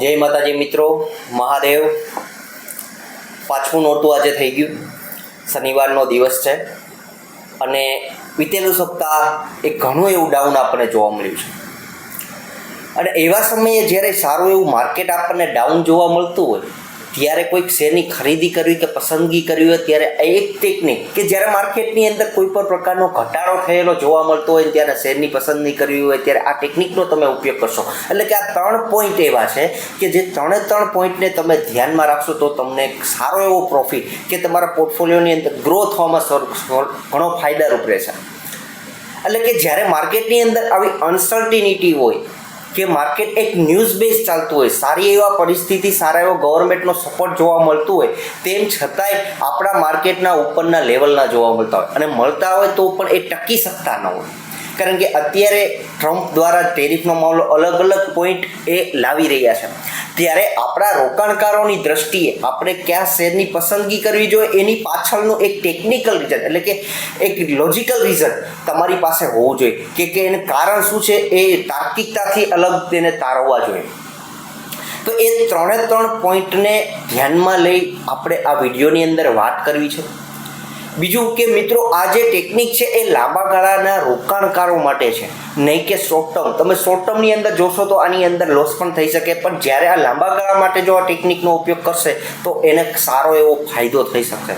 જય માતાજી મિત્રો, મહાદેવ. પાંચમું નોરતું આજે થઈ ગયું. શનિવારનો દિવસ છે. અને વીતેલું સપ્તાહ એ ઘણું એવું ડાઉન આપણને જોવા મળ્યું છે. અને એવા સમયે જ્યારે સારું એવું માર્કેટ આપણને ડાઉન જોવા મળતું હોય ત્યારે કોઈક શેરની ખરીદી કરવી કે પસંદગી કરવી હોય ત્યારે એક ટેકનિક કે જ્યારે માર્કેટની અંદર કોઈ પણ પ્રકારનો ઘટાડો થયેલો જોવા મળતો હોય ત્યારે શેરની પસંદગી કરવી હોય ત્યારે આ ટેકનિકનો તમે ઉપયોગ કરશો. એટલે કે આ ત્રણ પોઈન્ટ એવા છે કે જે ત્રણે ત્રણ પોઈન્ટને તમે ધ્યાનમાં રાખશો તો તમને સારો એવો પ્રોફિટ કે તમારા પોર્ટફોલિયોની અંદર ગ્રો થવામાં ઘણો ફાયદારૂપ રહેશે. એટલે કે જ્યારે માર્કેટની અંદર આવી અનસર્ટિનિટી હોય કે માર્કેટ એક ન્યૂઝ બેઝ ચાલતું હોય, સારી એવા પરિસ્થિતિ, સારા એવો ગવર્મેન્ટનો સપોર્ટ જોવા મળતું હોય, તેમ છતાંય આપણા માર્કેટના ઉપરના લેવલના જોવા મળતા હોય. અને મળતા હોય તો પણ એ ટકી શકતા ન હોય. કારણ કે અત્યારે ટ્રમ્પ દ્વારા ટેરિફનો મામલો અલગ અલગ પોઈન્ટ એ લાવી રહ્યા છે. ત્યારે આપણા રોકાણકારોની દ્રષ્ટિએ આપણે કયા શેરની પસંદગી કરવી જોઈએ, એની પાછળનું એક ટેકનિકલ રીઝન એટલે કે એક લોજિકલ રીઝન તમારી પાસે હોવું જોઈએ, કે કે એનું કારણ શું છે, એ તાર્કિકતાથી અલગ તેને તારવવા જોઈએ. તો એ ત્રણે ત્રણ પોઈન્ટને ધ્યાનમાં લઈ આપણે આ વિડીયોની અંદર વાત કરવી છે. બીજું કે મિત્રો, આ જે ટેકનિક છે, એ લાંબા ગાળાના રોકાણકારો માટે છે. નહીં કે શોર્ટ ટર્મ તમે શોર્ટ ટર્મની અંદર જોશો તો આની અંદર લોસ પણ થઈ શકે, પણ જ્યારે આ લાંબા ગાળા માટે જો આ ટેકનિકનો ઉપયોગ કરશે, તો એને સારો એવો ફાયદો થઈ શકશે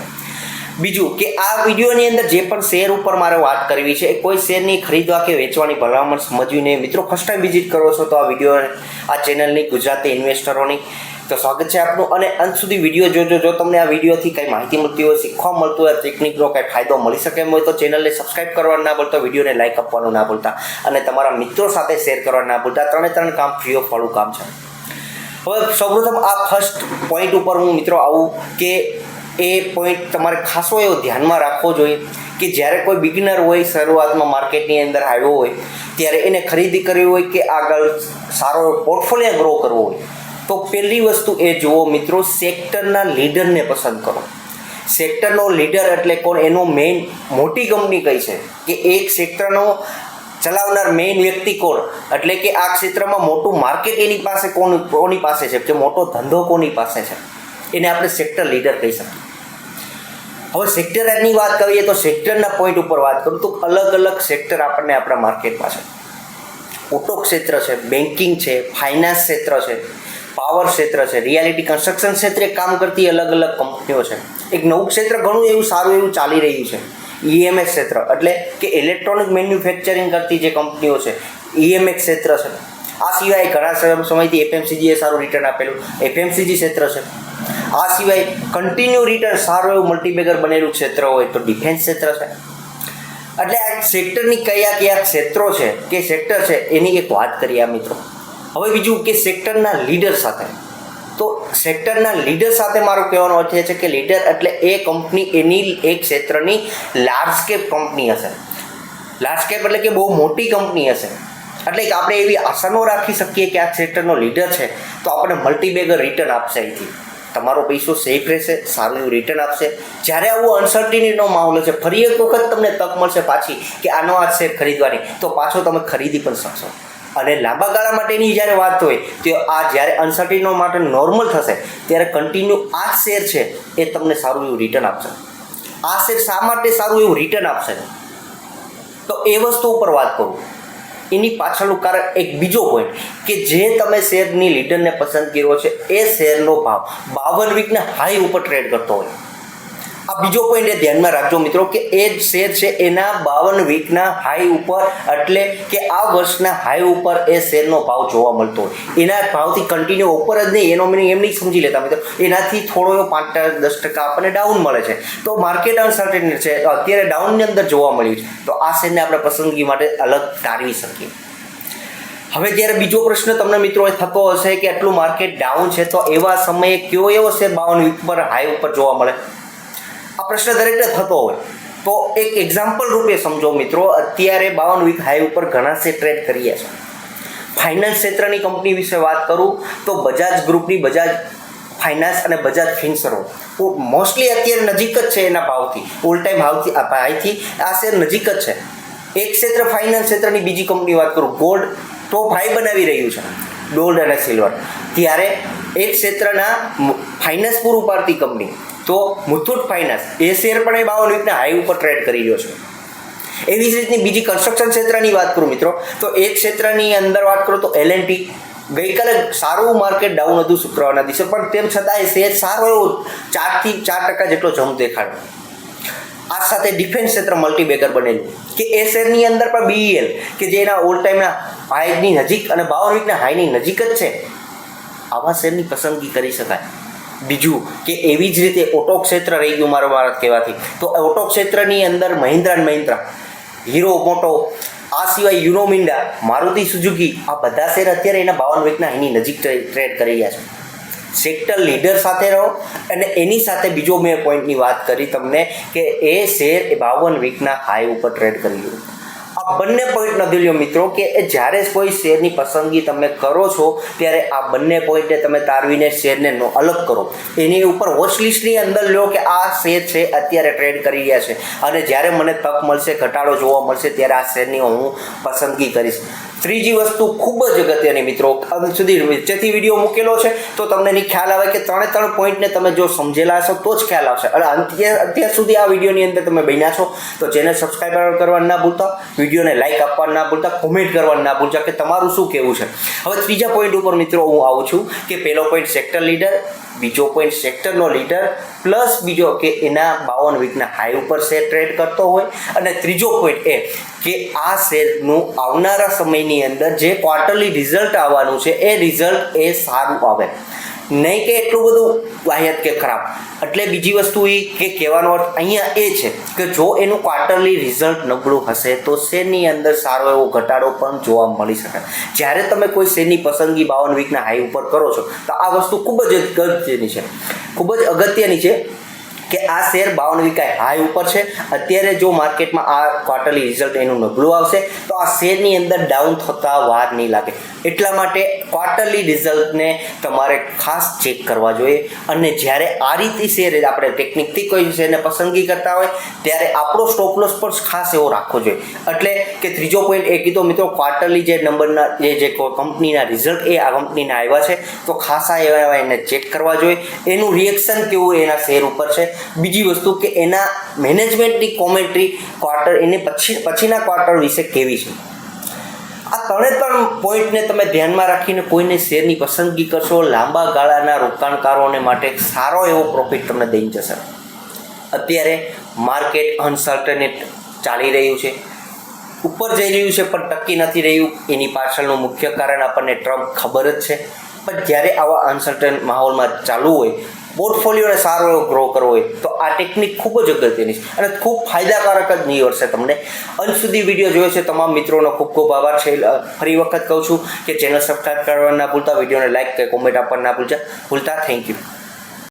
બીજું કે આ વિડીયોની અંદર જે પણ શેર ઉપર મારે વાત કરવી છે કોઈ શેરની ખરીદવા કે વેચવાની ભલામણ સમજવી નહીં. મિત્રો ફર્સ્ટ ટાઈમ વિઝિટ કરો છો તો આ વીડિયો આ ચેનલની ગુજરાતી ઇન્વેસ્ટરોની તો સ્વાગત છે આપનું. અને અંત સુધી વીડિયો જોજો. જો તમને આ વિડીયોથી કંઈ માહિતી મળતી હોય, શીખવા મળતું હોય ટેકનિકનો કંઈ ફાયદો મળી શકે એમ હોય, તો ચેનલને સબસ્ક્રાઇબ કરવાનું ના ભૂલતા, વિડીયોને લાઇક આપવાનું ના ભૂલતા, અને તમારા મિત્રો સાથે શેર કરવાનું ના ભૂલતા. ત્રણે ત્રણ કામ ફ્રી ઓફ વાળું કામ છે. હવે સૌપ્રથમ આ ફર્સ્ટ પોઈન્ટ ઉપર હું મિત્રો આવું કે એ પોઈન્ટ તમારે ખાસો એવો ધ્યાનમાં રાખવો જોઈએ કે જ્યારે કોઈ બિગિનર હોય, શરૂઆતમાં માર્કેટની અંદર આવ્યો હોય, ત્યારે એને ખરીદી કરવી હોય કે આગળ સારો પોર્ટફોલિયો ગ્રો કરવો હોય. તો પહેલી વસ્તુ એ જુઓ મિત્રો, સેક્ટરના લીડરને પસંદ કરો. સેક્ટરનો લીડર એટલે કોણ? એનો મેઇન મોટી કંપની કઈ છે? કે એક સેક્ટરનો ચલાવનાર મેઇન વ્યક્તિ કોણ? એટલે કે આ ક્ષેત્રમાં મોટું માર્કેટ એની પાસે કોણ, કોની પાસે છે? કે મોટો ધંધો કોની પાસે છે? એને આપણે સેક્ટર લીડર કહી શકીએ. હવે સેક્ટરની વાત કરીએ તો સેક્ટરના પોઈન્ટ ઉપર વાત કરું તો અલગ અલગ સેક્ટર આપણને આપણા માર્કેટમાં છે. ઓટો ક્ષેત્ર છે બેન્કિંગ છે ફાઇનાન્સ ક્ષેત્ર છે. પાવર ક્ષેત્ર છે રિયાલિટી કન્સ્ટ્રક્શન ક્ષેત્રે કામ કરતી અલગ અલગ કંપનીઓ છે. એક નવું ક્ષેત્ર ઘણું એવું સારું એવું ચાલી રહ્યું છે ઈએમએસ ક્ષેત્ર. એટલે કે ઇલેક્ટ્રોનિક મેન્યુફેક્ચરિંગ કરતી જે કંપનીઓ છે ઈએમએસ ક્ષેત્ર છે. આ સિવાય ઘણા સમ- સમયથી એફએમસીજીએ સારું રિટર્ન આપેલું. એફએમસીજી ક્ષેત્ર છે. આ સિવાય કન્ટિન્યુ રિટર્ન સારું એવું મલ્ટીબેગર બનેલું ક્ષેત્ર હોય તો ડિફેન્સ ક્ષેત્ર છે. એટલે આ સેક્ટરની કયા કયા ક્ષેત્રો છે, કે સેક્ટર છે, એની એક વાત કરીએ આ મિત્રો. હવે બીજું કે સેક્ટરના લીડર સાથે. તો સેક્ટરના લીડર સાથે મારો કહેવાનો અર્થ એ છે કે લીડર એટલે એ કંપની એની એક ક્ષેત્રની લાર્જ કેપ કંપની હશે. લાર્જ કેપ એટલે કે બહુ મોટી કંપની હશે. એટલે કે આપણે એવી આશાનો રાખી શકીએ કે આ સેક્ટરનો લીડર છે, તો આપણને મલ્ટીબેગર રિટર્ન આપશે અહીંથી. તમારો પૈસો સેફ રહેશે, સારું એવું રિટર્ન આપશે. જ્યારે આવું અનસર્ટિનિટીનો માહોલ છે ફરી એક વખત તમને તક મળશે પાછી કે આનો આ શેર ખરીદવાની. તો પાછો તમે ખરીદી પણ શકશો. અને લાંબા ગાળા માટેની જ્યારે વાત હોય, તો આ જ્યારે અનસર્ટિનો માટે નોર્મલ થશે, ત્યારે કન્ટિન્યુ આ શેર છે, એ તમને સારું એવું રિટર્ન આપશે. આ શેર શા માટે સારું એવું રિટર્ન આપશે? તો એ વસ્તુ ઉપર વાત કરું. એની પાછળનું કારણ એક બીજો પોઈન્ટ કે જે તમે શેરની લીડરને પસંદ કર્યો છે, એ શેરનો ભાવ બાવન વીકના હાઈ ઉપર ટ્રેડ કરતો હોય. આ બીજો પોઈન્ટ એ ધ્યાનમાં રાખજો મિત્રો કે એ શેર છે એના બાવન વીકના હાઈ ઉપર એટલે કે આ વર્ષના હાઈ ઉપર એ શેરનો ભાવ જોવા મળતો એના ભાવથી કન્ટિન્યુ ઉપર જ નહીં, એનો મિનિંગ એમ નહીં સમજી લેતા મિત્રો. એનાથી થોડો એવો પાંચ ટકા, દસ ટકા આપણને ડાઉન મળે છે. તો માર્કેટ અનસર્ટેન છે, અત્યારે ડાઉનની અંદર જોવા મળ્યું છે. તો આ શેરને આપણે પસંદગી માટે અલગ તારવી શકીએ. હવે જ્યારે બીજો પ્રશ્ન તમને મિત્રો થતો હશે કે આટલું માર્કેટ ડાઉન છે, તો એવા સમયે કયો એવો શેર બાવન વીક પર હાઈ ઉપર જોવા મળે? પ્રશ્ન દરેકને થતો હોય. તો એક એક્ઝામ્પલ રૂપે સમજો મિત્રો, અત્યારે બાવન વીક હાઈ ઉપર ઘણા સે ટ્રેડ કરીએ છે. ફાઇનાન્સ ક્ષેત્રની કંપની વિશે વાત કરું, તો બજાજ ગ્રુપની બજાજ ફાઇનાન્સ અને બજાજ ફિન્સરો મોસ્ટલી અત્યારે નજીક જ છે એના ભાવથી ઓલ ટાઈમ ભાવથી ભાઈથી, આ શેર નજીક જ છે. એક ક્ષેત્ર ફાઇનાન્સ ક્ષેત્રની બીજી કંપની વાત કરું ગોલ્ડ ટોપ હાઈ બનાવી રહ્યું છે ગોલ્ડ અને સિલ્વર ત્યારે એક ક્ષેત્રના ફાઇનાન્સ પૂરું પાડતી કંપની તો મુથુટ ફાઇનાન્સ એ શેર પણ એ બાવન વીકના હાઈ ઉપર ટ્રેડ કરી રહ્યો છે. એવી જ રીતની બીજી કન્સ્ટ્રક્શન ક્ષેત્રની વાત કરું મિત્રો, તો એ ક્ષેત્રની અંદર વાત કરું તો એલ એન્ડ ટી ગઈકાલે સારું માર્કેટ ડાઉન હતું શુક્રવારના દિવસે, પણ તેમ છતાં એ શેર સારો એવો ચારથી ચાર ટકા જેટલો જમ્પ દેખાડ્યો. આ સાથે ડિફેન્સ ક્ષેત્ર મલ્ટીબેગર બનેલું. કે એ શેરની અંદર પણ બીઈએલ કે જે એના ઓલ ટાઈમના હાઈની નજીક અને બાવન વીકના હાઈની નજીક જ છે. આવા શેરની પસંદગી કરી શકાય. બીજું કે એવી જ રીતે ઓટો ક્ષેત્ર રહી ગયું મારો ભારત કહેવાથી. તો ઓટો ક્ષેત્રની અંદર મહિન્દ્રા અને મહિન્દ્રા. હીરો, મોટો, આ સિવાય યુનો મિન્ડા મારુતિ સુઝુકી, આ બધા શેર અત્યારે એના બાવન વીકના એની નજીક ટ્રેડ કરી રહ્યા છે. સેક્ટર લીડર સાથે રહો અને એની સાથે બીજો મેં પોઈન્ટની વાત કરી તમને કે એ શેર એ બાવન વીકના હાઈ ઉપર ટ્રેડ કરી રહ્યું. આ બંને પોઈન્ટ નોંધી લો મિત્રો, કે જ્યારે કોઈ શેરની પસંદગી તમે કરો છો, ત્યારે આ બંને પોઈન્ટને તમે તારવીને શેરને અલગ કરો. એની ઉપર વોચ અંદર લો કે આ શેર છે, અત્યારે ટ્રેડ કરી રહ્યા છે. અને જ્યારે મને તક મળશે, ઘટાડો જોવા મળશે, ત્યારે આ શેરની હું પસંદગી કરીશ. ત્રીજી વસ્તુ ખૂબ જ અગત્યની મિત્રો. અંત સુધી વચ્ચેથી વીડિયો મૂકેલો છે. તો તમને ખ્યાલ આવે કે ત્રણે ત્રણ પોઈન્ટને તમે જો સમજેલા હશો તો જ ખ્યાલ આવશે. અને અત્યાર અત્યાર સુધી આ વિડીયોની અંદર તમે બન્યા છો, તો ચેનલ સબસ્ક્રાઈબ કરવા ના ભૂલતા. વિડીયોને લાઇક આપવા ના ભૂલતા. કોમેન્ટ કરવા ના ભૂલતા કે તમારું શું કહેવું છે. હવે ત્રીજા પોઈન્ટ ઉપર મિત્રો હું આવું છું કે પહેલો પોઈન્ટ સેક્ટર લીડર બીજો પોઈન્ટ સેક્ટરનો લીડર પ્લસ બીજો કે એના બાવન વીકના હાઈ ઉપર શેર ટ્રેડ કરતો હોય. અને ત્રીજો પોઈન્ટ એ કે આ શેરનું આવનારા સમયની અંદર જે ક્વાર્ટરલી રિઝલ્ટ આવવાનું છે, એ રિઝલ્ટ એ સારું આવે. નહીં કે એટલું બધું વાહિયાત કે ખરાબ. એટલે બીજી વસ્તુ એ કે કહેવાનો અર્થ અહીંયા એ છે કે જો એનું ક્વાર્ટરલી રિઝલ્ટ નબળું હશે, તો શેરની અંદર સારો એવો ઘટાડો પણ જોવા મળી શકે. જ્યારે તમે કોઈ શેરની પસંદગી બાવન વીકના હાઈ ઉપર કરો છો, તો આ વસ્તુ ખૂબ જ અગત્યની છે. ખૂબ જ અગત્યની છે કે આ શેર બાવન વિકાય હાઈ ઉપર છે. અત્યારે જો માર્કેટમાં આ ક્વાર્ટરલી રિઝલ્ટ એનું નબળું આવશે, તો આ શેરની અંદર ડાઉન થતા વાર નહીં લાગે. એટલા માટે ક્વાર્ટરલી રિઝલ્ટને તમારે ખાસ ચેક કરવા જોઈએ. અને જ્યારે આ રીતે શેર આપણે ટેકનિકથી કોઈ શેરને પસંદગી કરતા હોય, ત્યારે આપણો સ્ટોપ લોસ પણ ખાસ એવો રાખવો જોઈએ. એટલે કે ત્રીજો પોઈન્ટ એ કીધો મિત્રો ક્વાર્ટરલી જે નંબરના, જે જે કંપનીના રિઝલ્ટ એ આ કંપનીના આવ્યા છે, તો ખાસા એવા એને ચેક કરવા જોઈએ. એનું રિએક્શન કેવું એના શેર ઉપર છે. બીજી વસ્તુ કે એના મેનેજમેન્ટની કોમેન્ટ્રી ક્વાર્ટર એને પછી, પછીના ક્વાર્ટર વિશે કેવી છે? આ ત્રણે ત્રણ પોઈન્ટને તમે ધ્યાનમાં રાખીને કોઈને શેરની પસંદગી કરશો, લાંબા ગાળાના રોકાણકારોને માટે સારો એવો પ્રોફિટ તમને દઈ જશે. અત્યારે માર્કેટ અનસર્ટનેટ ચાલી રહ્યું છે. ઉપર જઈ રહ્યું છે પણ ટકી નથી રહ્યું. એની પાછળનું મુખ્ય કારણ આપણને ટ્રમ્પ ખબર જ છે. પણ જ્યારે આવા અનસર્ટન માહોલમાં ચાલુ હોય પોર્ટફોલિયોને સારો એવો ગ્રો કરવો હોય તો આ ટેકનિક ખૂબ જ અગત્યની છે અને ખૂબ ફાયદાકારક જ નીવડશે તમને. અંત સુધી વીડિયો જોયો છે તમામ મિત્રોનો ખૂબ ખૂબ આભાર. છે ફરી વખત કહું છું કે ચેનલ સબસ્ક્રાઈબ કરવા ના ભૂલતા વિડીયોને લાઇક કે કોમેન્ટ આપવા ના ભૂલતા. ભૂલતા થેન્ક યુ